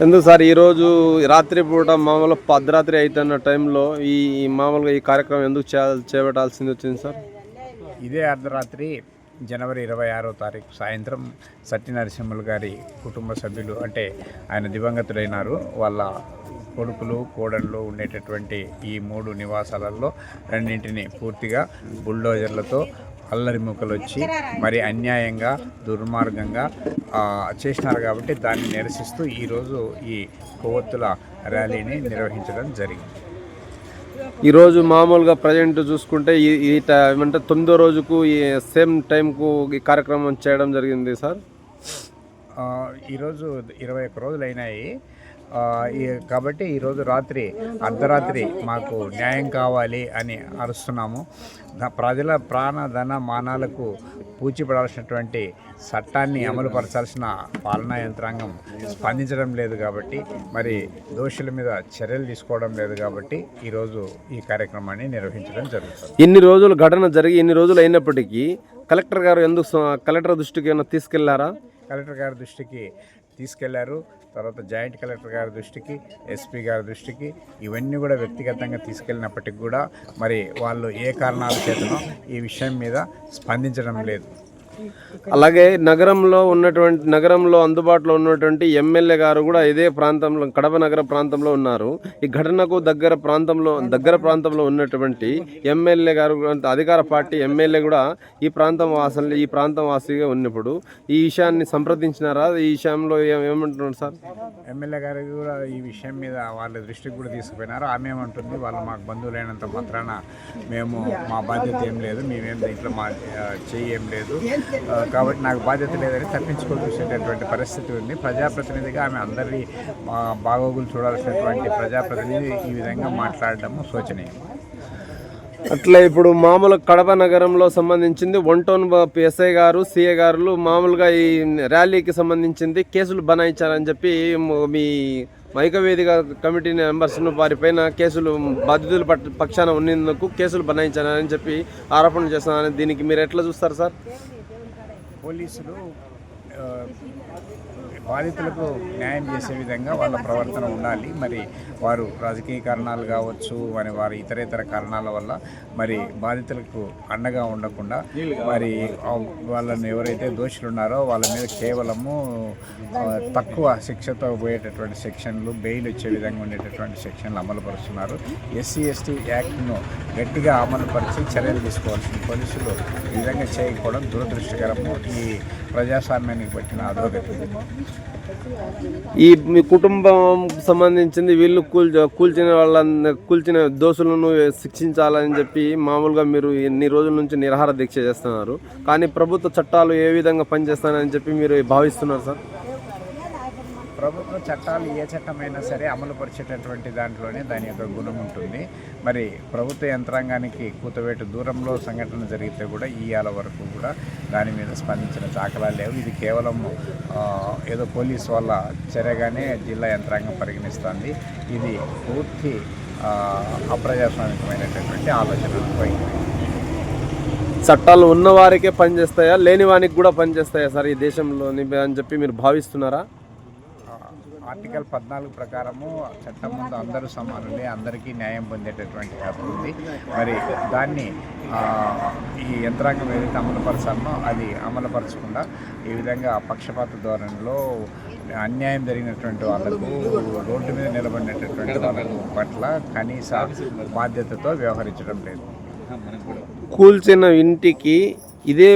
ఎందుకు సార్? ఈరోజు రాత్రి పూట మామూలు పద్దరాత్రి అవుతున్న టైంలో ఈ మామూలుగా ఈ కార్యక్రమం ఎందుకు చే- చేపట్టాల్సింది వచ్చింది సార్? ఇదే అర్ధరాత్రి జనవరి ఇరవై ఆరో తారీఖు సాయంత్రం సత్యనరసింహులు గారి కుటుంబ సభ్యులు అంటే ఆయన దివంగతులైనారు. వాళ్ళ కొడుకులు కోడళ్ళు ఉండేటటువంటి ఈ మూడు నివాసాలలో రెండింటిని పూర్తిగా బుల్డోజర్లతో అల్లరి ముక్కలు వచ్చి మరి అన్యాయంగా దుర్మార్గంగా ఆ, చేసినారు కాబట్టి దాన్ని నిరసిస్తూ ఈరోజు ఈ కొవ్వొత్తుల ర్యాలీని నిర్వహించడం జరిగింది. ఈరోజు మామూలుగా ప్రజెంట్ చూసుకుంటే ఈ ఏమంటే తొమ్మిదో రోజుకు ఈ సేమ్ టైంకు ఈ కార్యక్రమం చేయడం జరిగింది సార్? ఆ, ఈరోజు ఇరవై ఒక్క రోజులు అయినాయి కాబట్టి ఈరోజు రాత్రి అర్ధరాత్రి మాకు న్యాయం కావాలి అని అరుస్తున్నాము. ప్రజల ప్రాణ ధన మానాలకు పూచిపడాల్సినటువంటి చట్టాన్ని అమలుపరచాల్సిన పాలనా యంత్రాంగం స్పందించడం లేదు కాబట్టి మరి దోషుల మీద చర్యలు తీసుకోవడం లేదు కాబట్టి ఈరోజు ఈ కార్యక్రమాన్ని నిర్వహించడం జరుగుతుంది. ఇన్ని రోజులు ఘటన జరిగి ఇన్ని రోజులు అయినప్పటికీ కలెక్టర్ గారు ఎందుకు కలెక్టర్ దృష్టికి ఏమైనా తీసుకెళ్ళారా? కలెక్టర్ గారి దృష్టికి తీసుకెళ్ళారు. తర్వాత జాయింట్ కలెక్టర్ గారి దృష్టికి ఎస్పీ గారి దృష్టికి ఇవన్నీ కూడా వ్యక్తిగతంగా తీసుకెళ్ళినప్పటికి కూడా మరి వాళ్ళు ఏ కారణాల చేతనో ఈ విషయం మీద స్పందించడం లేదు. అలాగే నగరంలో ఉన్నటువంటి నగరంలో అందుబాటులో ఉన్నటువంటి ఎమ్మెల్యే గారు కూడా ఇదే ప్రాంతంలో కడప నగర ప్రాంతంలో ఉన్నారు. ఈ ఘటనకు దగ్గర ప్రాంతంలో దగ్గర ప్రాంతంలో ఉన్నటువంటి ఎమ్మెల్యే గారు కూడా అధికార పార్టీ ఎమ్మెల్యే కూడా ఈ ప్రాంతం వాసులు ఈ ప్రాంతం వాసిగా ఉన్నప్పుడు ఈ విషయాన్ని సంప్రదించినారా? ఈ విషయంలో ఏమంటున్నారు సార్? ఎమ్మెల్యే గారు కూడా ఈ విషయం మీద వాళ్ళ దృష్టికి కూడా తీసుకుపోయినారు. ఆమె ఏమంటుంది వాళ్ళు మాకు బంధువులైనంత మాత్రాన మేము మా బాధ్యత ఏం లేదు మేమేం దీంట్లో మా చేయం ఏం లేదు. కాబట్టి నాకు బాధ్యత లేదని తప్పించుకోవాల్సినటువంటి పరిస్థితి ఉంది. ప్రజాప్రతినిధిగా ఆమె అందరి బాగోగులు చూడాల్సినటువంటి ప్రజాప్రతినిధి ఈ విధంగా మాట్లాడడము శోచనీయం. అట్లా ఇప్పుడు మామూలు కడప నగరంలో సంబంధించింది వన్ టౌన్ ఎస్ఐ గారు సిఏ గారు మామూలుగా ఈ ర్యాలీకి సంబంధించింది కేసులు బనాయించారని చెప్పి మీ మైకవేదిక కమిటీ మెంబర్స్ను వారిపైన కేసులు బాధితుల పట్- పక్షాన ఉన్నందుకు కేసులు బనాయించారని చెప్పి ఆరోపణలు చేస్తున్నారని దీనికి మీరు ఎట్లా చూస్తారు సార్? పోలీసులు బాధితులకు న్యాయం చేసే విధంగా వాళ్ళ ప్రవర్తన ఉండాలి. మరి వారు రాజకీయ కారణాలు కావచ్చు మరి వారి ఇతర ఇతర కారణాల వల్ల మరి బాధితులకు అండగా ఉండకుండా మరి వాళ్ళని ఎవరైతే దోషులు ఉన్నారో వాళ్ళ మీద కేవలము తక్కువ శిక్షతో పోయేటటువంటి సెక్షన్లు బెయిల్ వచ్చే విధంగా ఉండేటటువంటి సెక్షన్లు అమలుపరుస్తున్నారు ఎస్సీ ఎస్టీ యాక్ట్ను గట్టిగా అమలుపరిచి చర్యలు తీసుకోవాల్సింది పోలీసులు ఈ విధంగా చేయకపోవడం దురదృష్టకరము ఈ ప్రజాస్వామ్యానికి పట్టిన అధోగతి. ఈ మీ కుటుంబం సంబంధించింది వీళ్ళు కూల్ కూల్చిన వాళ్ళ కూల్చిన దోషులను శిక్షించాలని చెప్పి మామూలుగా మీరు ఎన్ని రోజుల నుంచి నిరాహార దీక్ష చేస్తున్నారు. కానీ ప్రభుత్వ చట్టాలు ఏ విధంగా పనిచేస్తానని చెప్పి మీరు భావిస్తున్నారు సార్? ప్రభుత్వ చట్టాలు ఏ చట్టమైనా సరే అమలు పరిచేటటువంటి దాంట్లోనే దాని యొక్క గుణం ఉంటుంది. మరి ప్రభుత్వ యంత్రాంగానికి కూతవేటు దూరంలో సంఘటన జరిగితే కూడా ఇవాళ వరకు కూడా దాని మీద స్పందించిన దాఖలాలు లేవు. ఇది కేవలం ఏదో పోలీస్ వాళ్ళ చర్యగానే జిల్లా యంత్రాంగం పరిగణిస్తుంది. ఇది పూర్తి అప్రజాస్వామికమైనటువంటి ఆలోచన చట్టాలు ఉన్న వారికే పనిచేస్తాయా? లేని వానికి కూడా పనిచేస్తాయా సార్ ఈ దేశంలోని అని చెప్పి మీరు భావిస్తున్నారా? ఆర్టికల్ పద్నాలుగు ప్రకారము చట్టం ముందు అందరూ సమానులే అందరికీ న్యాయం పొందేటటువంటి హక్కు ఉంది మరి దాన్ని ఈ యంత్రాంగం ఏదైతే అమలుపరచాలనో అది అమలుపరచకుండా ఈ విధంగా పక్షపాత ధోరణిలో అన్యాయం జరిగినటువంటి వాళ్ళకు రోడ్డు మీద నిలబడినటువంటి వాళ్ళకు పట్ల కనీస బాధ్యతతో వ్యవహరించడం లేదు. కూల్చిన ఇంటికి ఇదే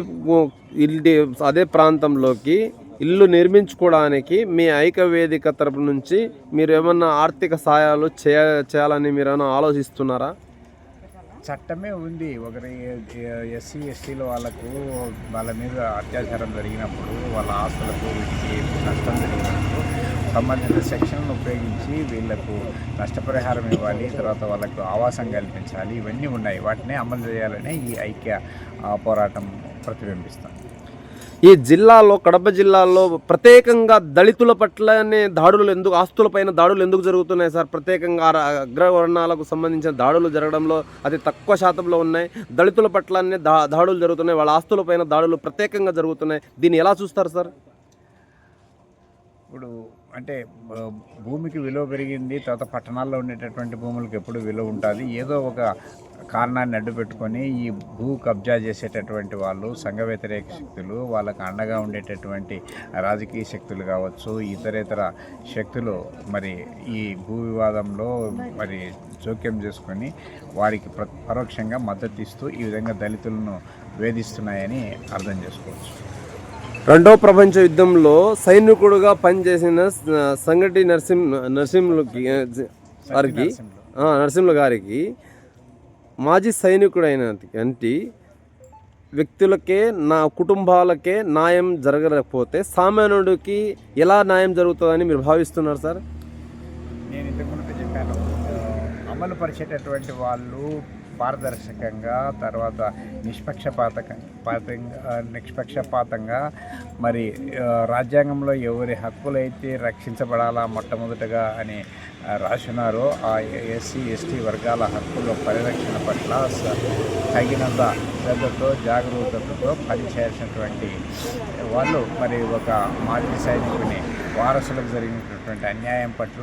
అదే ప్రాంతంలోకి ఇల్లు నిర్మించుకోవడానికి మీ ఐక్యవేదిక తరపు నుంచి మీరు ఏమన్నా ఆర్థిక సహాయాలు చేయ చేయాలని మీరు ఏమైనా ఆలోచిస్తున్నారా? చట్టమే ఉంది. ఒకరి ఎస్సీ ఎస్టీల వాళ్ళకు వాళ్ళ మీద అత్యాచారం జరిగినప్పుడు వాళ్ళ ఆస్తులకు వీటికి నష్టం జరిగినప్పుడు సంబంధిత సెక్షన్లు ఉపయోగించి వీళ్ళకు నష్టపరిహారం ఇవ్వాలి తర్వాత వాళ్ళకు ఆవాసం కల్పించాలి. ఇవన్నీ ఉన్నాయి. వాటిని అమలు చేయాలని ఈ ఐక్య పోరాటం ప్రతిబింబిస్తుంది. ఈ జిల్లాలో కడప జిల్లాలో ప్రత్యేకంగా దళితుల పట్లనే దాడులు ఎందుకు ఆస్తులపైన దాడులు ఎందుకు జరుగుతున్నాయి సార్? ప్రత్యేకంగా అగ్రవర్ణాలకు సంబంధించిన దాడులు జరగడంలో అతి తక్కువ శాతంలో ఉన్నాయి. దళితుల పట్లనే దా దాడులు జరుగుతున్నాయి. వాళ్ళ ఆస్తులపైన దాడులు ప్రత్యేకంగా జరుగుతున్నాయి. దీన్ని ఎలా చూస్తారు సార్? ఇప్పుడు అంటే భూమికి విలువ పెరిగింది తర్వాత పట్టణాల్లో ఉండేటటువంటి భూములకు ఎప్పుడు విలువ ఉంటుంది. ఏదో ఒక కారణాన్ని అడ్డు పెట్టుకొని ఈ భూ కబ్జా చేసేటటువంటి వాళ్ళు సంఘ వ్యతిరేక శక్తులు వాళ్ళకు అండగా ఉండేటటువంటి రాజకీయ శక్తులు కావచ్చు ఇతరేతర శక్తులు మరి ఈ భూ వివాదంలో మరి జోక్యం చేసుకొని వారికి ప్ర పరోక్షంగా మద్దతు ఇస్తూ ఈ విధంగా దళితులను వేధిస్తున్నాయని అర్థం చేసుకోవచ్చు. రెండో ప్రపంచ యుద్ధంలో సైనికుడుగా పనిచేసిన సంగటి నరసింహ నరసింహులకి గారికి నరసింహుల గారికి మాజీ సైనికుడైన అంటే వ్యక్తులకే నా కుటుంబాలకే న్యాయం జరగకపోతే సామాన్యుడికి ఎలా న్యాయం జరుగుతుందని మీరు భావిస్తున్నారు సార్? నేను ఇంతకుముందు చెప్పాను. అమలు పరిచేటటువంటి వాళ్ళు పారదర్శకంగా తర్వాత నిష్పక్షపాత పాతంగా నిష్పక్షపాతంగా మరి రాజ్యాంగంలో ఎవరి హక్కులైతే రక్షించబడాలా మొట్టమొదటగా అని ఆ, ఆ ఎస్సీ ఎస్టీ వర్గాల హక్కుల పరిరక్షణ పట్ల తగినంత శ్రద్ధతో జాగరూకతతో పనిచేసినటువంటి వాళ్ళు మరి ఒక మాజీ సైనికుని వారసులకు జరిగినటువంటి అన్యాయం పట్ల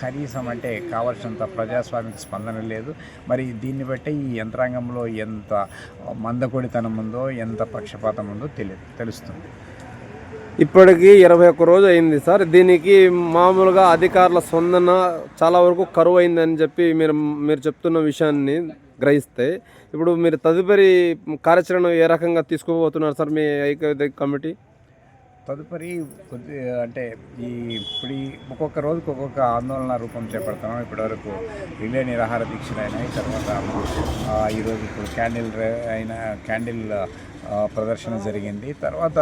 కనీసం అంటే కావాల్సినంత ప్రజాస్వామిక స్పందన లేదు. మరి దీన్ని బట్టి ఈ యంత్రాంగంలో ఎంత మందకొడితనం ఉందో ఎంత పక్షపాతం ఉందో తెలియదు తెలుస్తుంది. ఇప్పటికీ ఇరవై ఒక్క రోజు అయింది సార్. దీనికి మామూలుగా అధికారుల స్పందన చాలా వరకు కరువు అయిందని చెప్పి మీరు మీరు చెప్తున్న విషయాన్ని గ్రహిస్తే. ఇప్పుడు మీరు తదుపరి కార్యాచరణ ఏ రకంగా తీసుకోబోతున్నారు సార్ మీ ఐక్య కమిటీ? తదుపరి కొద్ది అంటే ఈ ఇప్పుడు ఈ ఒక్కొక్క రోజుకి ఒక్కొక్క ఆందోళన రూపం చేపడుతున్నాం. ఇప్పటివరకు రిలే నిరాహార దీక్షలు అయినాయి. తర్వాత ఈరోజు ఇప్పుడు క్యాండిల్ అయినా అయిన క్యాండిల్ ప్రదర్శన జరిగింది. తర్వాత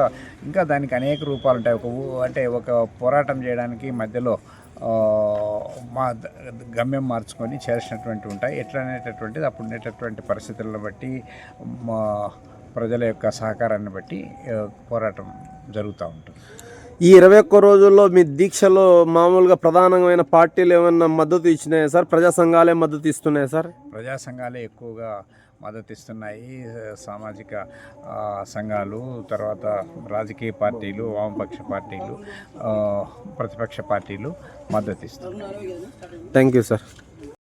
ఇంకా దానికి అనేక రూపాలు ఉంటాయి. ఒక అంటే ఒక పోరాటం చేయడానికి మధ్యలో మా గమ్యం మార్చుకొని చేసినటువంటి ఉంటాయి. ఎట్లా అనేటటువంటిది అప్పుడు ఉండేటటువంటి పరిస్థితులను బట్టి మా ప్రజల యొక్క సహకారాన్ని బట్టి పోరాటం జరుగుతూ ఉంటుంది. ఈ ఇరవై ఒక్క రోజుల్లో మీ దీక్షలో మామూలుగా ప్రధానమైన పార్టీలు ఏమన్నా మద్దతు ఇచ్చినాయా సార్? ప్రజా సంఘాలే మద్దతు ఇస్తున్నాయా సార్? ప్రజా సంఘాలే ఎక్కువగా మద్దతు ఇస్తున్నాయి. సామాజిక సంఘాలు తర్వాత రాజకీయ పార్టీలు వామపక్ష పార్టీలు ప్రతిపక్ష పార్టీలు మద్దతు ఇస్తున్నాయి థ్యాంక్ యూ సార్.